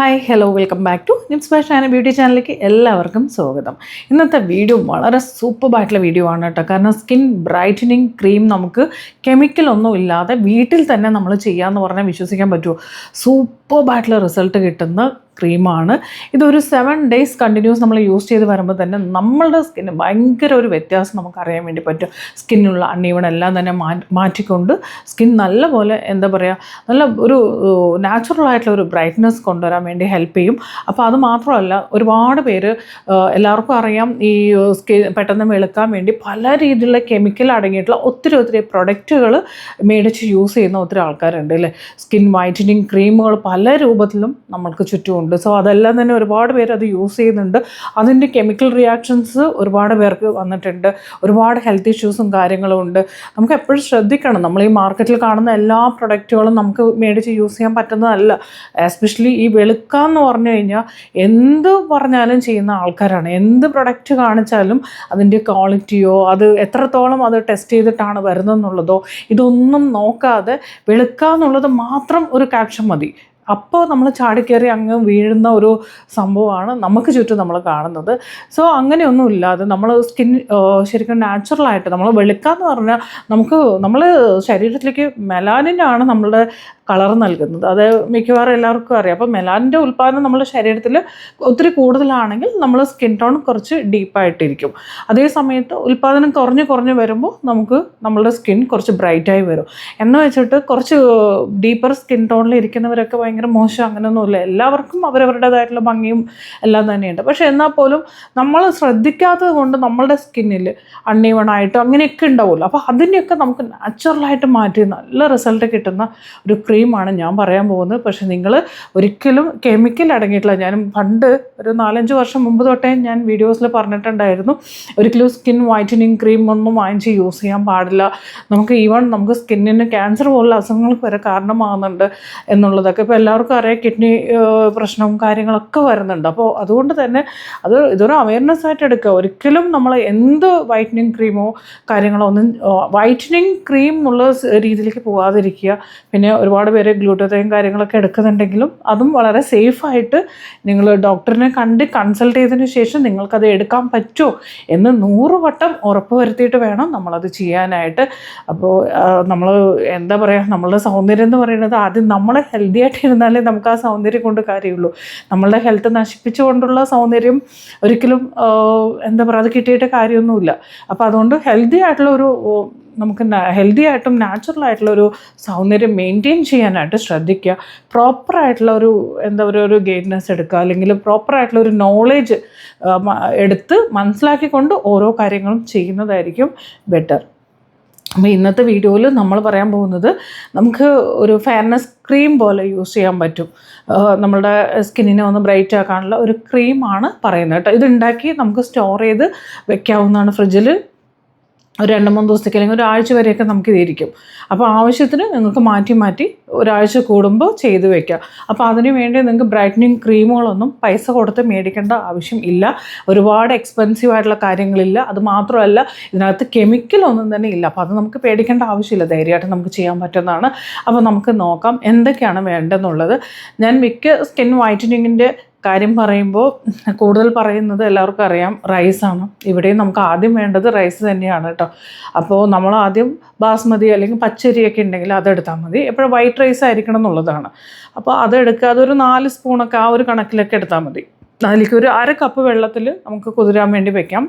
Hi hello welcome back to Nims fashion and beauty ചാനലിലേക്ക് എല്ലാവർക്കും സ്വാഗതം. ഇന്നത്തെ വീഡിയോ വളരെ സൂപ്പറായിട്ടുള്ള വീഡിയോ ആണ് കേട്ടോ. കാരണം സ്കിൻ ബ്രൈറ്റനിങ് ക്രീം നമുക്ക് കെമിക്കൽ ഒന്നും ഇല്ലാതെ വീട്ടിൽ തന്നെ നമ്മൾ ചെയ്യാമെന്ന് പറഞ്ഞാൽ വിശ്വസിക്കാൻ പറ്റുമോ സൂപ്പറായിട്ടുള്ള റിസൾട്ട് കിട്ടുന്ന ക്രീമാണ് ഇതൊരു സെവൻ ഡേയ്സ് കണ്ടിന്യൂസ് നമ്മൾ യൂസ് ചെയ്ത് വരുമ്പോൾ തന്നെ നമ്മളുടെ സ്കിന്ന് ഭയങ്കര ഒരു വ്യത്യാസം നമുക്ക് അറിയാൻ വേണ്ടി പറ്റും. സ്കിന്നുള്ള അണ്ണീവൺ എല്ലാം തന്നെ മാറ്റി മാറ്റിക്കൊണ്ട് സ്കിൻ നല്ലപോലെ എന്താ പറയുക നല്ല ഒരു നാച്ചുറൽ ആയിട്ടുള്ള ഒരു ബ്രൈറ്റ്നെസ് കൊണ്ടുവരാൻ വേണ്ടി ഹെൽപ്പ് ചെയ്യും. അപ്പോൾ അത് മാത്രമല്ല ഒരുപാട് പേര് എല്ലാവർക്കും അറിയാം ഈ സ്കിൻ പെട്ടെന്ന് വെളുക്കാൻ വേണ്ടി പല രീതിയിലുള്ള കെമിക്കൽ അടങ്ങിയിട്ടുള്ള ഒത്തിരി ഒത്തിരി പ്രൊഡക്റ്റുകൾ മേടിച്ച് യൂസ് ചെയ്യുന്ന ഒത്തിരി ആൾക്കാരുണ്ട് അല്ലേ? സ്കിൻ വൈറ്റനിങ് ക്രീമുകൾ പല രൂപത്തിലും നമ്മൾക്ക് ചുറ്റുമുണ്ട്. സോ അതെല്ലാം തന്നെ ഒരുപാട് പേര് അത് യൂസ് ചെയ്യുന്നുണ്ട്. അതിന്റെ കെമിക്കൽ റിയാക്ഷൻസ് ഒരുപാട് പേർക്ക് വന്നിട്ടുണ്ട്. ഒരുപാട് ഹെൽത്ത് ഇഷ്യൂസും കാര്യങ്ങളും ഉണ്ട്. നമുക്ക് എപ്പോഴും ശ്രദ്ധിക്കണം. നമ്മൾ ഈ മാർക്കറ്റിൽ കാണുന്ന എല്ലാ പ്രൊഡക്റ്റുകളും നമുക്ക് മേടിച്ച് യൂസ് ചെയ്യാൻ പറ്റുന്നതല്ല. എസ്പെഷ്യലി ഈ വെളുക്കാന്ന് പറഞ്ഞു കഴിഞ്ഞാൽ എന്ത് പറഞ്ഞാലും ചെയ്യുന്ന ആൾക്കാരാണ്. എന്ത് പ്രൊഡക്റ്റ് കാണിച്ചാലും അതിന്റെ ക്വാളിറ്റിയോ അത് എത്രത്തോളം അത് ടെസ്റ്റ് ചെയ്തിട്ടാണ് വരുന്നതെന്നുള്ളതോ ഇതൊന്നും നോക്കാതെ വെളുക്കാന്നുള്ളത് മാത്രം ഒരു ക്യാപ്ഷൻ മതി. അപ്പോൾ നമ്മൾ ചാടിക്കയറി അങ്ങ് വീഴുന്ന ഒരു സംഭവമാണ് നമുക്ക് ചുറ്റും നമ്മൾ കാണുന്നത്. സോ അങ്ങനെയൊന്നും ഇല്ലാതെ നമ്മൾ സ്കിൻ ശരിക്കും നാച്ചുറലായിട്ട് നമ്മൾ വെളുക്കാന്ന് പറഞ്ഞാൽ നമുക്ക് നമ്മൾ ശരീരത്തിലേക്ക് മെലാനിനാണ് നമ്മളുടെ കളർ നൽകുന്നത്. അത് മിക്കവാറും എല്ലാവർക്കും അറിയാം. അപ്പോൾ മെലാനിന്റെ ഉൽപ്പാദനം നമ്മുടെ ശരീരത്തിൽ ഒത്തിരി കൂടുതലാണെങ്കിൽ നമ്മൾ സ്കിൻ ടോൺ കുറച്ച് ഡീപ്പായിട്ടിരിക്കും അതേ സമയത്ത് ഉൽപ്പാദനം കുറഞ്ഞ് കുറഞ്ഞ് വരുമ്പോൾ നമുക്ക് നമ്മളുടെ സ്കിൻ കുറച്ച് ബ്രൈറ്റായി വരും. എന്ന് വെച്ചിട്ട് കുറച്ച് ഡീപ്പർ സ്കിൻ ടോണിൽ ഇരിക്കുന്നവരൊക്കെ ഭയങ്കര മോശം അങ്ങനെയൊന്നുമില്ല എല്ലാവർക്കും അവരവരുടേതായിട്ടുള്ള ഭംഗിയും എല്ലാം തന്നെയുണ്ട്. പക്ഷേ എന്നാൽ പോലും നമ്മൾ ശ്രദ്ധിക്കാത്തത് കൊണ്ട് നമ്മളുടെ സ്കിന്നിൽ അണ്ണീവണായിട്ടോ അങ്ങനെയൊക്കെ ഉണ്ടാവുമല്ലോ. അപ്പോൾ അതിനെയൊക്കെ നമുക്ക് നാച്ചുറലായിട്ട് മാറ്റി നല്ല റിസൾട്ട് കിട്ടുന്ന ഒരു ക്രീമാണ് ഞാൻ പറയാൻ പോകുന്നത്. പക്ഷേ നിങ്ങൾ ഒരിക്കലും കെമിക്കൽ അടങ്ങിയിട്ടില്ല ഞാൻ പണ്ട് ഒരു നാലഞ്ച് വർഷം മുമ്പ് തൊട്ടേ ഞാൻ വീഡിയോസിൽ പറഞ്ഞിട്ടുണ്ടായിരുന്നു. ഒരിക്കലും സ്കിൻ വൈറ്റനിങ് ക്രീം ഒന്നും വാങ്ങിച്ച് യൂസ് ചെയ്യാൻ പാടില്ല. നമുക്ക് ഈവൺ നമുക്ക് സ്കിന്നിന് ക്യാൻസർ പോലുള്ള അസുഖങ്ങൾക്ക് വരെ കാരണമാകുന്നുണ്ട് എന്നുള്ളതൊക്കെ ഇപ്പോൾ എല്ലാവർക്കും അറിയാം. കിഡ്നി പ്രശ്നവും കാര്യങ്ങളൊക്കെ വരുന്നുണ്ട്. അപ്പോൾ അതുകൊണ്ട് തന്നെ അത് ഇതൊരു അവയർനെസ് ആയിട്ട് എടുക്കുക. ഒരിക്കലും നമ്മൾ എന്ത് വൈറ്റനിങ് ക്രീമോ കാര്യങ്ങളോ ഒന്നും വൈറ്റനിങ് ക്രീം ഉള്ള രീതിയിലേക്ക് പോകാതിരിക്കുക. പിന്നെ ഒരുപാട് പേര് ഗ്ലൂട്ടോതയും കാര്യങ്ങളൊക്കെ എടുക്കുന്നുണ്ടെങ്കിലും അതും വളരെ സേഫായിട്ട് നിങ്ങൾ ഡോക്ടറിനെ കണ്ട് കൺസൾട്ട് ചെയ്തതിന് ശേഷം നിങ്ങൾക്കത് എടുക്കാൻ പറ്റുമോ എന്ന് നൂറ് വട്ടം ഉറപ്പ് വരുത്തിയിട്ട് വേണം നമ്മളത് ചെയ്യാനായിട്ട്. അപ്പോൾ നമ്മൾ എന്താ പറയുക നമ്മളുടെ സൗന്ദര്യം എന്ന് പറയുന്നത് ആദ്യം നമ്മൾ ഹെൽത്തി ആയിട്ട് ഇരുന്നാലേ നമുക്ക് ആ സൗന്ദര്യം കൊണ്ട് കാര്യമുള്ളൂ. നമ്മളുടെ ഹെൽത്ത് നശിപ്പിച്ചുകൊണ്ടുള്ള സൗന്ദര്യം ഒരിക്കലും എന്താ പറയുക അത് കിട്ടിയിട്ട് കാര്യമൊന്നുമില്ല. അപ്പോൾ അതുകൊണ്ട് ഹെൽത്തി ആയിട്ടുള്ള ഒരു നമുക്ക് ഹെൽത്തി ആയിട്ടും നാച്ചുറൽ ആയിട്ടുള്ള ഒരു സൗന്ദര്യം മെയിന്റെയിൻ ചെയ്യാനായിട്ട് ശ്രദ്ധിക്കുക. പ്രോപ്പർ ആയിട്ടുള്ള ഒരു എന്താ പറയുക ഒരു ഗൈഡ്നസ് എടുക്കുക. അല്ലെങ്കിൽ പ്രോപ്പർ ആയിട്ടുള്ള ഒരു നോളേജ് എടുത്ത് മനസ്സിലാക്കിക്കൊണ്ട് ഓരോ കാര്യങ്ങളും ചെയ്യുന്നതായിരിക്കും ബെറ്റർ അപ്പോൾ ഇന്നത്തെ വീഡിയോയിൽ നമ്മൾ പറയാൻ പോകുന്നത് നമുക്ക് ഒരു ഫെയർനെസ് ക്രീം പോലെ യൂസ് ചെയ്യാൻ പറ്റും. നമ്മുടെ സ്കിന്നിനെ ഒന്ന് ബ്രൈറ്റ് ആക്കാനുള്ള ഒരു ക്രീമാണ് പറയുന്നത് കേട്ടോ. ഇത് ഉണ്ടാക്കി നമുക്ക് സ്റ്റോർ ചെയ്ത് വെക്കാവുന്നതാണ് ഫ്രിഡ്ജിൽ ഒരു രണ്ട് മൂന്ന് ദിവസത്തേക്ക് അല്ലെങ്കിൽ ഒരാഴ്ച വരെയൊക്കെ നമുക്ക് ഇതിരിക്കും അപ്പോൾ ആവശ്യത്തിന് നിങ്ങൾക്ക് മാറ്റി മാറ്റി ഒരാഴ്ച കൂടുമ്പോൾ ചെയ്ത് വെക്കാം അപ്പോൾ അതിന് വേണ്ടി നിങ്ങൾക്ക് ബ്രൈറ്റനിങ് ക്രീമുകളൊന്നും പൈസ കൊടുത്ത് മേടിക്കേണ്ട ആവശ്യം ഇല്ല. ഒരുപാട് എക്സ്പെൻസീവ് ആയിട്ടുള്ള കാര്യങ്ങളില്ല. അത് മാത്രമല്ല ഇതിനകത്ത് കെമിക്കലൊന്നും തന്നെ ഇല്ല. അപ്പോൾ അത് നമുക്ക് പേടിക്കേണ്ട ആവശ്യമില്ല. ധൈര്യമായിട്ട് നമുക്ക് ചെയ്യാൻ പറ്റുന്നതാണ്. അപ്പോൾ നമുക്ക് നോക്കാം എന്തൊക്കെയാണ് വേണ്ടതെന്നുള്ളത് ഞാൻ മിക്ക സ്കിൻ വൈറ്റനിങ്ങിന്റെ കാര്യം പറയുമ്പോൾ കൂടുതൽ പറയുന്നത് എല്ലാവർക്കും അറിയാം. റൈസാണ് ഇവിടെയും നമുക്ക് ആദ്യം വേണ്ടത് റൈസ് തന്നെയാണ് കേട്ടോ. അപ്പോൾ നമ്മൾ ആദ്യം ബാസ്മതി അല്ലെങ്കിൽ പച്ചരിയൊക്കെ ഉണ്ടെങ്കിൽ അതെടുത്താൽ മതി. എപ്പോഴും വൈറ്റ് റൈസ് ആയിരിക്കണം എന്നുള്ളതാണ്. അപ്പോൾ അതെടുക്കുക അതൊരു നാല് സ്പൂണൊക്കെ ആ ഒരു കണക്കിലൊക്കെ എടുത്താൽ മതി. അതിലേക്ക് ഒരു അര കപ്പ് വെള്ളത്തിൽ നമുക്ക് കുതിരാൻ വേണ്ടി വെക്കാം.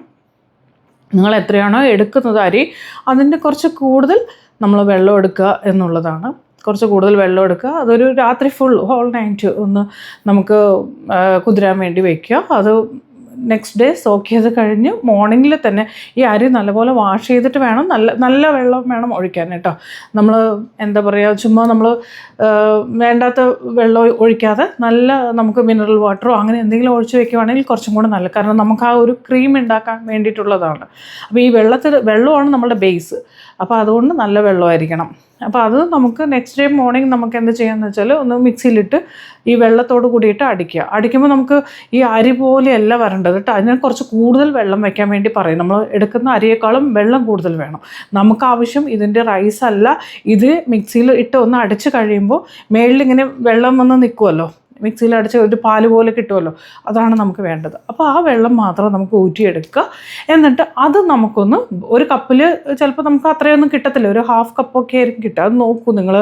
നിങ്ങൾ എത്രയാണോ എടുക്കുന്നത് അരി അതിന്റെ കുറച്ച് കൂടുതൽ നമ്മൾ വെള്ളം എടുക്കുക എന്നുള്ളതാണ്. കുറച്ച് കൂടുതൽ വെള്ളം എടുക്കുക. അതൊരു രാത്രി ഫുൾ ഹോൾ നൈറ്റ് ഒന്ന് നമുക്ക് കുതിരാൻ വേണ്ടി വയ്ക്കുക അത് നെക്സ്റ്റ് ഡേ സോക്ക് ചെയ്ത് കഴിഞ്ഞ് മോർണിംഗിൽ തന്നെ ഈ അരി നല്ലപോലെ വാഷ് ചെയ്തിട്ട് വേണം. നല്ല നല്ല വെള്ളം വേണം ഒഴിക്കാൻ കേട്ടോ. നമ്മൾ എന്താ പറയുക ചുമ്മാ നമ്മൾ വേണ്ടാത്ത വെള്ളം ഒഴിക്കാതെ നല്ല നമുക്ക് മിനറൽ വാട്ടറോ അങ്ങനെ എന്തെങ്കിലും ഒഴിച്ച് വെക്കുകയാണെങ്കിൽ കുറച്ചും കൂടെ നല്ല കാരണം നമുക്ക് ആ ഒരു ക്രീം ഉണ്ടാക്കാൻ വേണ്ടിയിട്ടുള്ളതാണ്. അപ്പോൾ ഈ വെള്ളത്തിൽ വെള്ളമാണ് നമ്മുടെ ബേസ് അപ്പോൾ അതുകൊണ്ട് നല്ല വെള്ളമായിരിക്കണം. അപ്പോൾ അത് നമുക്ക് നെക്സ്റ്റ് ഡേ മോർണിംഗ് നമുക്ക് എന്ത് ചെയ്യാമെന്ന് വെച്ചാൽ ഒന്ന് മിക്സിയിലിട്ട് ഈ വെള്ളത്തോട് കൂടിയിട്ട് അടിക്കുക. അടിക്കുമ്പോൾ നമുക്ക് ഈ അരി പോലെയല്ല വരേണ്ടത് കേട്ടോ. അതിന് കുറച്ച് കൂടുതൽ വെള്ളം വെക്കാൻ വേണ്ടി പറയും. നമ്മൾ എടുക്കുന്ന അരിയേക്കാളും വെള്ളം കൂടുതൽ വേണം. നമുക്ക് ആവശ്യം ഇതിന്റെ റൈസ് അല്ല. ഇത് മിക്സിയിൽ ഇട്ട് ഒന്ന് അടിച്ച് കഴിയുമ്പോൾ മേളിൽ ഇങ്ങനെ വെള്ളം വന്ന് നിൽക്കുമല്ലോ മിക്സിയിൽ അടിച്ച ഒരു പാൽ പോലെ കിട്ടുമല്ലോ? അതാണ് നമുക്ക് വേണ്ടത്. അപ്പോൾ ആ വെള്ളം മാത്രം നമുക്ക് ഊറ്റിയെടുക്കുക. എന്നിട്ട് അത് നമുക്കൊന്ന് ഒരു കപ്പിൽ ചിലപ്പോൾ നമുക്ക് അത്രയൊന്നും കിട്ടത്തില്ല. ഒരു ഹാഫ് കപ്പൊക്കെ ആയിരിക്കും കിട്ടുക. അത് നോക്കൂ നിങ്ങൾ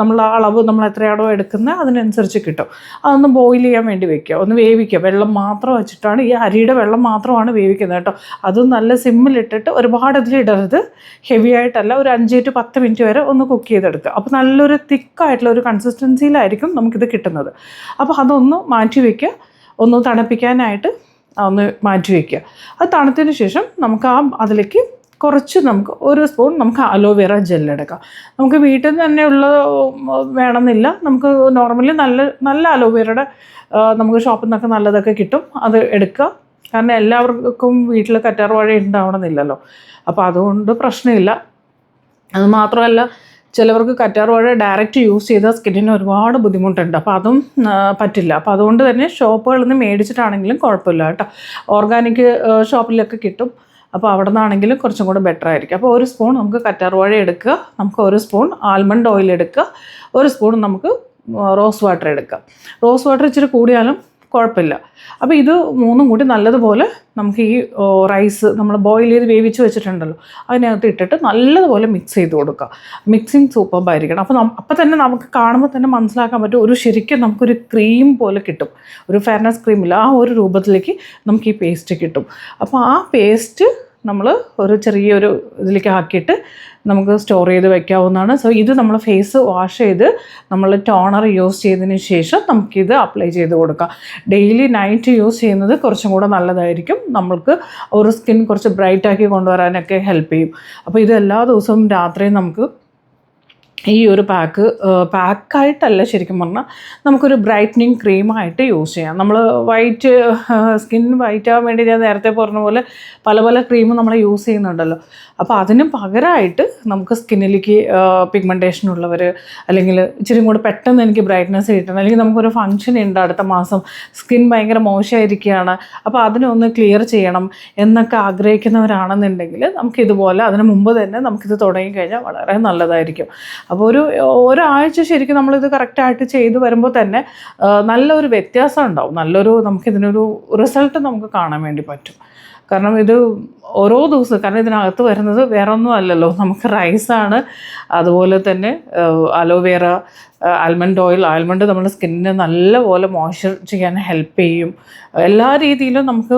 നമ്മൾ അളവ് നമ്മൾ എത്രയാണോ എടുക്കുന്നത് അതിനനുസരിച്ച് കിട്ടും. അതൊന്ന് ബോയിൽ ചെയ്യാൻ വേണ്ടി വെക്കുക. ഒന്ന് വേവിക്കുക. വെള്ളം മാത്രം വെച്ചിട്ടാണ് ഈ അരിയുടെ വെള്ളം മാത്രമാണ് വേവിക്കുന്നത് കേട്ടോ. അത് നല്ല സിമ്മിലിട്ടിട്ട് ഒരുപാട് ഇതിലിടരുത് ഹെവി ആയിട്ടല്ല. ഒരു അഞ്ച് ടു പത്ത് മിനിറ്റ് വരെ ഒന്ന് കുക്ക് ചെയ്തെടുക്കുക. അപ്പോൾ നല്ലൊരു തിക്കായിട്ടുള്ള ഒരു കൺസിസ്റ്റൻസിയിലായിരിക്കും നമുക്കിത് കിട്ടുന്നത്. അപ്പോൾ അതൊന്ന് മാറ്റി വയ്ക്കുക ഒന്ന് തണുപ്പിക്കാനായിട്ട് ഒന്ന് മാറ്റി വയ്ക്കുക അത് തണുത്തതിന് ശേഷം നമുക്ക് ആ അതിലേക്ക് കുറച്ച് നമുക്ക് ഒരു സ്പൂൺ നമുക്ക് അലോവേറ ജെല്ലെടുക്കാം നമുക്ക് വീട്ടിൽ നിന്ന് തന്നെയുള്ള വേണമെന്നില്ല. നമുക്ക് നോർമലി നല്ല നല്ല അലോവേറയുടെ നമുക്ക് ഷോപ്പിൽ നിന്നൊക്കെ നല്ലതൊക്കെ കിട്ടും. അത് എടുക്കുക. കാരണം എല്ലാവർക്കും വീട്ടിൽ കറ്റാർ വാഴ ഉണ്ടാവണമെന്നില്ലല്ലോ. അപ്പോൾ അതുകൊണ്ട് പ്രശ്നമില്ല. അത് മാത്രമല്ല ചിലവർക്ക് കറ്റാർ വാഴ ഡയറക്റ്റ് യൂസ് ചെയ്താൽ സ്കിന്നിന് ഒരുപാട് ബുദ്ധിമുട്ടുണ്ട്. അപ്പോൾ അതും പറ്റില്ല. അപ്പോൾ അതുകൊണ്ട് തന്നെ ഷോപ്പുകളിൽ നിന്ന് മേടിച്ചിട്ടാണെങ്കിലും കുഴപ്പമില്ല കേട്ടോ. ഓർഗാനിക് ഷോപ്പിലൊക്കെ കിട്ടും. അപ്പോൾ അവിടെ നിന്നാണെങ്കിലും കുറച്ചും കൂടെ ബെറ്റർ ആയിരിക്കും. അപ്പോൾ ഒരു സ്പൂൺ നമുക്ക് കറ്റാർ വാഴ എടുക്കുക. നമുക്ക് ഒരു സ്പൂൺ ആൽമണ്ട് ഓയിൽ എടുക്കുക. ഒരു സ്പൂൺ നമുക്ക് റോസ് വാട്ടർ എടുക്കുക. റോസ് വാട്ടർ ഇച്ചിരി കൂടിയാലും കുഴപ്പമില്ല. അപ്പോൾ ഇത് മൂന്നും കൂടി നല്ലതുപോലെ നമുക്ക് ഈ റൈസ് നമ്മൾ ബോയിൽ ചെയ്ത് വേവിച്ച് വെച്ചിട്ടുണ്ടല്ലോ അതിനകത്ത് ഇട്ടിട്ട് നല്ലതുപോലെ മിക്സ് ചെയ്ത് കൊടുക്കുക. മിക്സിങ് സൂപ്പർബായിരിക്കണം അപ്പോൾ അപ്പോൾ തന്നെ നമുക്ക് കാണുമ്പോൾ തന്നെ മനസ്സിലാക്കാൻ പറ്റും ഒരു ശരിക്കും നമുക്കൊരു ക്രീം പോലെ കിട്ടും. ഒരു ഫെയർനെസ് ക്രീമില്ല ആ ഒരു രൂപത്തിലേക്ക് നമുക്ക് ഈ പേസ്റ്റ് കിട്ടും. അപ്പോൾ ആ പേസ്റ്റ് നമ്മൾ ഒരു ചെറിയൊരു ഇതിലേക്ക് ആക്കിയിട്ട് നമുക്ക് സ്റ്റോർ ചെയ്ത് വെക്കാവുന്നതാണ്. സോ ഇത് നമ്മൾ ഫേസ് വാഷ് ചെയ്ത് നമ്മൾ ടോണർ യൂസ് ചെയ്തതിന് ശേഷം നമുക്കിത് അപ്ലൈ ചെയ്ത് കൊടുക്കാം. ഡെയിലി നൈറ്റ് യൂസ് ചെയ്യുന്നത് കുറച്ചും കൂടെ നല്ലതായിരിക്കും. നമ്മൾക്ക് ഒരു സ്കിൻ കുറച്ച് ബ്രൈറ്റാക്കി കൊണ്ടുവരാനൊക്കെ ഹെൽപ്പ് ചെയ്യും. അപ്പോൾ ഇത് എല്ലാ ദിവസവും രാത്രി നമുക്ക് ഈ ഒരു പാക്ക് പാക്കായിട്ടല്ല ശരിക്കും പറഞ്ഞാൽ നമുക്കൊരു ബ്രൈറ്റനിങ് ക്രീമായിട്ട് യൂസ് ചെയ്യാം. നമ്മൾ വൈറ്റ് സ്കിൻ വൈറ്റ് ആവാൻ വേണ്ടി ഞാൻ നേരത്തെ പറഞ്ഞ പോലെ പല പല ക്രീമും നമ്മൾ യൂസ് ചെയ്യുന്നുണ്ടല്ലോ. അപ്പോൾ അതിന് പകരമായിട്ട് നമുക്ക് സ്കിന്നിലേക്ക് പിഗ്മെന്റേഷൻ ഉള്ളവർ അല്ലെങ്കിൽ ഇച്ചിരി കൂടെ പെട്ടെന്ന് എനിക്ക് ബ്രൈറ്റ്നസ് കിട്ടണം അല്ലെങ്കിൽ നമുക്കൊരു ഫങ്ഷൻ ഉണ്ട് അടുത്ത മാസം സ്കിൻ ഭയങ്കര മോശമായിരിക്കുകയാണ് അപ്പോൾ അതിനൊന്ന് ക്ലിയർ ചെയ്യണം എന്നൊക്കെ ആഗ്രഹിക്കുന്നവരാണെന്നുണ്ടെങ്കിൽ നമുക്കിതുപോലെ അതിന് മുമ്പ് തന്നെ നമുക്കിത് തുടങ്ങിക്കഴിഞ്ഞാൽ വളരെ നല്ലതായിരിക്കും. അപ്പോൾ ഒരു ഒരാഴ്ച ശരിക്കും നമ്മളിത് കറക്റ്റായിട്ട് ചെയ്തു വരുമ്പോൾ തന്നെ നല്ലൊരു വ്യത്യാസം ഉണ്ടാവും. നല്ലൊരു നമുക്കിതിനൊരു റിസൾട്ട് നമുക്ക് കാണാൻ വേണ്ടി പറ്റും. കാരണം ഇത് ഓരോ ദിവസം കാരണം ഇതിനകത്ത് വരുന്നത് വേറെ ഒന്നും അല്ലല്ലോ. നമുക്ക് റൈസാണ് അതുപോലെ തന്നെ അലോവേറ ആൽമണ്ട് ഓയിൽ. ആൽമണ്ട് നമ്മുടെ സ്കിന്നിനെ നല്ലപോലെ മോയ്സ്ചർ ചെയ്യാൻ ഹെൽപ്പ് ചെയ്യും. എല്ലാ രീതിയിലും നമുക്ക്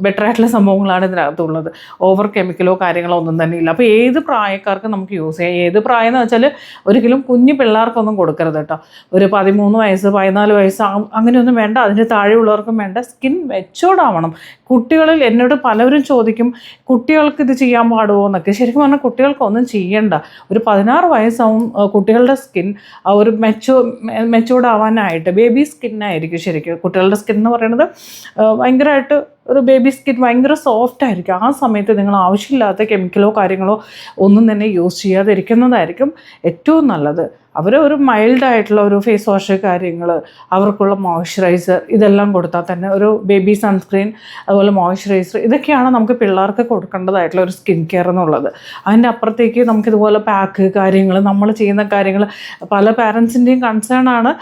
ബെറ്റർ ആയിട്ടുള്ള സംഭവങ്ങളാണ് ഇതിനകത്തുള്ളത്. ഓവർ കെമിക്കലോ കാര്യങ്ങളോ ഒന്നും തന്നെ ഇല്ല. അപ്പോൾ ഏത് പ്രായക്കാർക്ക് നമുക്ക് യൂസ് ചെയ്യാം? ഏത് പ്രായം എന്ന് വെച്ചാൽ ഒരിക്കലും കുഞ്ഞു പിള്ളേർക്കൊന്നും കൊടുക്കരുത് കേട്ടോ. ഒരു പതിമൂന്ന് വയസ്സ് പതിനാല് വയസ്സ് അങ്ങനെയൊന്നും വേണ്ട. അതിന് താഴെയുള്ളവർക്കും വേണ്ട. സ്കിൻ മെച്ചോർഡാവണം കുട്ടികളിൽ എന്നോട് പലവരും ചോദിക്കും കുട്ടികൾക്ക് ഇത് ചെയ്യാൻ പാടുമോ എന്നൊക്കെ. ശരിക്കും പറഞ്ഞാൽ കുട്ടികൾക്കൊന്നും ചെയ്യണ്ട. ഒരു പതിനാറ് വയസ്സാവും കുട്ടികളുടെ സ്കിൻ ആ ഒരു മെച്ചോ മെച്ചോർഡ് ആവാനായിട്ട് ബേബി സ്കിന്നായിരിക്കും ശരിക്കും കുട്ടികളുടെ സ്കിൻ എന്ന് പറയുന്നത് ഭയങ്കരമായിട്ട് ഒരു ബേബി സ്കിൻ ഭയങ്കര സോഫ്റ്റ് ആയിരിക്കും. ആ സമയത്ത് നിങ്ങൾ ആവശ്യമില്ലാത്ത കെമിക്കലോ കാര്യങ്ങളോ ഒന്നും തന്നെ യൂസ് ചെയ്യാതിരിക്കുന്നതായിരിക്കും ഏറ്റവും നല്ലത്. അവർ ഒരു മൈൽഡായിട്ടുള്ള ഒരു ഫേസ് വാഷ് കാര്യങ്ങൾ അവർക്കുള്ള മോയ്സ്ചറൈസർ ഇതെല്ലാം കൊടുത്താൽ തന്നെ ഒരു ബേബി സൺസ്ക്രീൻ അതുപോലെ മോയ്സ്ചറൈസർ ഇതൊക്കെയാണ് നമുക്ക് പിള്ളേർക്ക് കൊടുക്കേണ്ടതായിട്ടുള്ള ഒരു സ്കിൻ കെയർ എന്നുള്ളത്. അതിന്റെ അപ്പുറത്തേക്ക് നമുക്കിതുപോലെ പാക്ക് കാര്യങ്ങൾ നമ്മൾ ചെയ്യുന്ന കാര്യങ്ങൾ പല പാരൻസിന്റെയും കൺസേൺ ആണ്.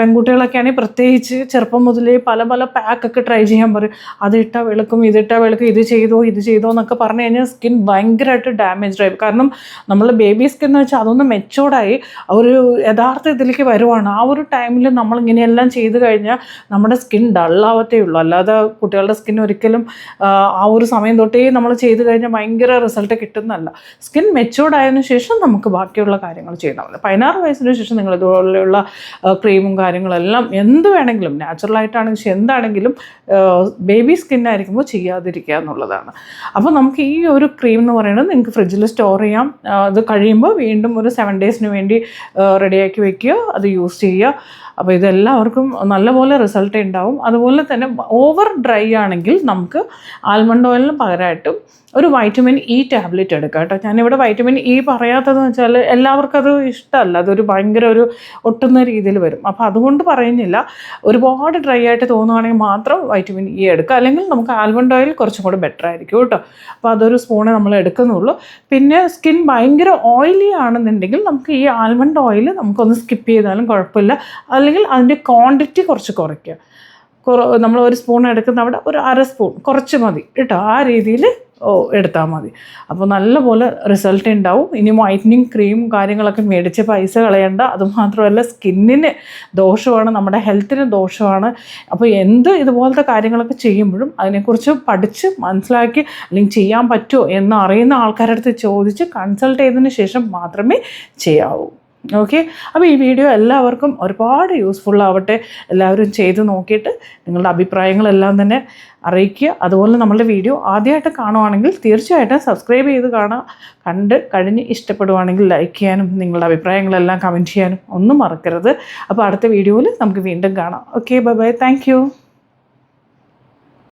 പെൺകുട്ടികളൊക്കെയാണെങ്കിൽ പ്രത്യേകിച്ച് ചെറുപ്പം മുതലേ പല പല പാക്കൊക്കെ ട്രൈ ചെയ്യാൻ പറയും. അതിട്ടാൽ വെളുക്കും ഇതിട്ടാൽ വെളുക്കും ഇത് ചെയ്തോ ഇത് ചെയ്തോ എന്നൊക്കെ പറഞ്ഞു കഴിഞ്ഞാൽ സ്കിൻ ഭയങ്കരമായിട്ട് ഡാമേജ്ഡ് ആയി. കാരണം നമ്മൾ ബേബി സ്കിൻ എന്ന് വെച്ചാൽ അതൊന്ന് മെച്ചോർഡായി ഒരു യഥാർത്ഥ ഇതിലേക്ക് വരുവാണ്. ആ ഒരു ടൈമിൽ നമ്മൾ ഇങ്ങനെയെല്ലാം ചെയ്ത് കഴിഞ്ഞാൽ നമ്മുടെ സ്കിൻ ഡള്ളാവത്തേ ഉള്ളൂ. അല്ലാതെ കുട്ടികളുടെ സ്കിൻ ഒരിക്കലും ആ, ഒരു സമയം തൊട്ടേ നമ്മൾ ചെയ്ത് കഴിഞ്ഞാൽ ഭയങ്കര റിസൾട്ട് കിട്ടുന്നതല്ല. സ്കിൻ മെച്ചോർഡ് ആയതിനു ശേഷം നമുക്ക് ബാക്കിയുള്ള കാര്യങ്ങൾ ചെയ്താൽ മതി. പതിനാറ് വയസ്സിന് ശേഷം നിങ്ങൾ ഇതുപോലെയുള്ള ക്രീമും കാര്യങ്ങളെല്ലാം എന്ത് വേണമെങ്കിലും നാച്ചുറലായിട്ടാണെങ്കിൽ എന്താണെങ്കിലും ബേബി സ്കിന്നായിരിക്കുമ്പോൾ ചെയ്യാതിരിക്കുക എന്നുള്ളതാണ്. അപ്പോൾ നമുക്ക് ഈ ഒരു ക്രീം എന്ന് പറയുന്നത് നിങ്ങൾക്ക് ഫ്രിഡ്ജിൽ സ്റ്റോർ ചെയ്യാം. അത് കഴിയുമ്പോൾ വീണ്ടും ഒരു സെവൻ ഡേയ്സിന് വേണ്ടി റെഡിയാക്കി വെക്കുക അത് യൂസ് ചെയ്യുക. അപ്പോൾ ഇതെല്ലാവർക്കും നല്ലപോലെ റിസൾട്ട് ഉണ്ടാവും. അതുപോലെ തന്നെ ഓവർ ഡ്രൈ ആണെങ്കിൽ നമുക്ക് ആൽമണ്ട് ഓയിലിന് പകരമായിട്ടും ഒരു വൈറ്റമിൻ ഇ ടാബ്ലറ്റ് എടുക്കുക കേട്ടോ. ഞാനിവിടെ വൈറ്റമിൻ ഇ പറയാത്തതെന്ന് വെച്ചാൽ എല്ലാവർക്കും അത് ഇഷ്ടമല്ല. അതൊരു ഭയങ്കര ഒരു ഒട്ടുന്ന രീതിയിൽ വരും. അപ്പോൾ അതുകൊണ്ട് പറയുന്നില്ല. ഒരുപാട് ഡ്രൈ ആയിട്ട് തോന്നുകയാണെങ്കിൽ മാത്രം വൈറ്റമിൻ ഇ എടുക്കുക അല്ലെങ്കിൽ നമുക്ക് ആൽമണ്ട് ഓയിൽ കുറച്ചും കൂടെ ബെറ്റർ ആയിരിക്കും കേട്ടോ. അപ്പോൾ അതൊരു സ്പൂണേ നമ്മൾ എടുക്കുന്നുള്ളൂ. പിന്നെ സ്കിൻ ഭയങ്കര ഓയിലി ആണെന്നുണ്ടെങ്കിൽ നമുക്ക് ഈ ആൽമണ്ട് ഓയിൽ നമുക്കൊന്ന് സ്കിപ്പ് ചെയ്താലും കുഴപ്പമില്ല. അല്ലെങ്കിൽ അതിന്റെ ക്വാണ്ടിറ്റി കുറച്ച് കുറയ്ക്കുക കുറ നമ്മൾ ഒരു സ്പൂൺ എടുക്കുന്ന അവിടെ ഒരു അര സ്പൂൺ കുറച്ച് മതി കേട്ടോ. ആ രീതിയിൽ എടുത്താൽ മതി. അപ്പോൾ നല്ലപോലെ റിസൾട്ട് ഉണ്ടാവും ഇനി വൈറ്റനിങ് ക്രീം കാര്യങ്ങളൊക്കെ മേടിച്ച് പൈസ കളയണ്ട. അതുമാത്രമല്ല സ്കിന്നിന് ദോഷമാണ് നമ്മുടെ ഹെൽത്തിന് ദോഷമാണ്. അപ്പോൾ എന്ത് ഇതുപോലത്തെ കാര്യങ്ങളൊക്കെ ചെയ്യുമ്പോഴും അതിനെക്കുറിച്ച് പഠിച്ച് മനസ്സിലാക്കി അല്ലെങ്കിൽ ചെയ്യാൻ പറ്റുമോ എന്ന് അറിയുന്ന ആൾക്കാരുടെ അടുത്ത് ചോദിച്ച് കൺസൾട്ട് ചെയ്തതിന് ശേഷം മാത്രമേ ചെയ്യാവൂ. ഓക്കെ അപ്പോൾ ഈ വീഡിയോ എല്ലാവർക്കും ഒരുപാട് യൂസ്ഫുൾ ആവട്ടെ. എല്ലാവരും ചെയ്ത് നോക്കിയിട്ട് നിങ്ങളുടെ അഭിപ്രായങ്ങളെല്ലാം തന്നെ അറിയിക്കുക. അതുപോലെ നമ്മളുടെ വീഡിയോ ആദ്യമായിട്ട് കാണുവാണെങ്കിൽ തീർച്ചയായിട്ടും സബ്സ്ക്രൈബ് ചെയ്ത് കാണുക കണ്ട് കഴിഞ്ഞ് ഇഷ്ടപ്പെടുവാണെങ്കിൽ ലൈക്ക് ചെയ്യാനും നിങ്ങളുടെ അഭിപ്രായങ്ങളെല്ലാം കമന്റ് ചെയ്യാനും ഒന്നും മറക്കരുത്. അപ്പോൾ അടുത്ത വീഡിയോയിൽ നമുക്ക് വീണ്ടും കാണാം. Okay bye bye thank